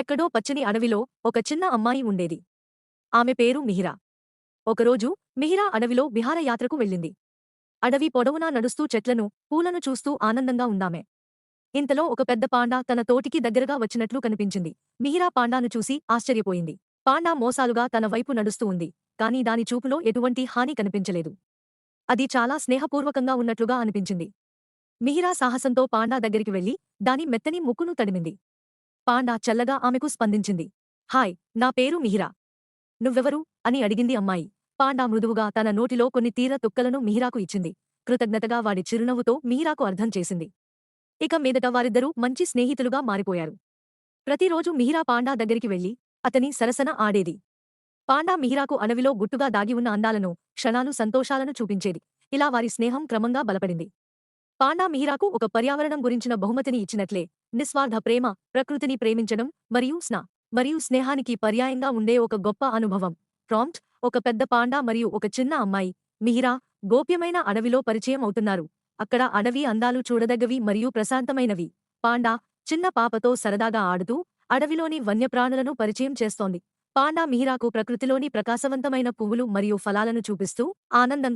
ఎక్కడో పచ్చని అడవిలో ఒక చిన్న అమ్మాయి ఉండేది. ఆమె పేరు మిహిరా. ఒకరోజు మిహిరా అడవిలో విహారయాత్రకు వెళ్ళింది. అడవి పొడవునా నడుస్తూ చెట్లను పూలను చూస్తూ ఆనందంగా ఉందామె. ఇంతలో ఒక పెద్ద పాండా తన తోటికి దగ్గరగా వచ్చినట్లు కనిపించింది. మిహిరా పాండాను చూసి ఆశ్చర్యపోయింది. పాండా మోసాలుగా తన వైపు నడుస్తూ ఉంది కాని దాని చూపులో ఎటువంటి హాని కనిపించలేదు. అది చాలా స్నేహపూర్వకంగా ఉన్నట్లుగా అనిపించింది. మిహిరా సాహసంతో పాండా దగ్గరికి వెళ్ళి దాని మెత్తని ముక్కును తడిమింది. పాండా చల్లగా ఆమెకు స్పందించింది. హాయ్ నా పేరు మిహిరా. నువ్వెవరు? అని అడిగింది అమ్మాయి. పాండా మృదువుగా తన నోటిలో కొన్ని తీర తుక్కలను మిహిరాకు ఇచ్చింది. కృతజ్ఞతగా వాడి చిరునవ్వుతో మిహిరాకు అర్థం చేసింది. ఇక మీదట వారిద్దరూ మంచి స్నేహితులుగా మారిపోయారు. ప్రతిరోజు మిహిరా పాండా దగ్గరికి వెళ్ళి అతని సరసన ఆడేది. పాండా మిహిరాకు అడవిలో గుట్టుగా దాగి ఉన్న అందాలను క్షణాలు సంతోషాలను చూపించేది. ఇలా వారి స్నేహం క్రమంగా బలపడింది. పాండా మిహిరాకు ఒక పర్యావరణం గురించిన బహుమతిని ఇచ్చినట్లే. నిస్వార్థ ప్రేమ ప్రకృతిని ప్రేమించడం మరియు స్నా మరియు స్నేహానికి పర్యాయంగా ఉండే ఒక గొప్ప అనుభవం. ప్రాంప్ట్ ఒక పెద్ద పాండా మరియు ఒక చిన్న అమ్మాయి. మిహిరా గోప్యమైన అడవిలో పరిచయం అవుతున్నారు. అక్కడ అడవి అందాలు చూడదగ్గవి మరియు ప్రశాంతమైనవి. పాండా చిన్న పాపతో సరదాగా ఆడుతూ అడవిలోని వన్యప్రాణులను పరిచయం చేస్తోంది. పాండా మిహిరాకు ప్రకృతిలోని ప్రకాశవంతమైన పువ్వులు మరియు ఫలాలను చూపిస్తూ ఆనందంగా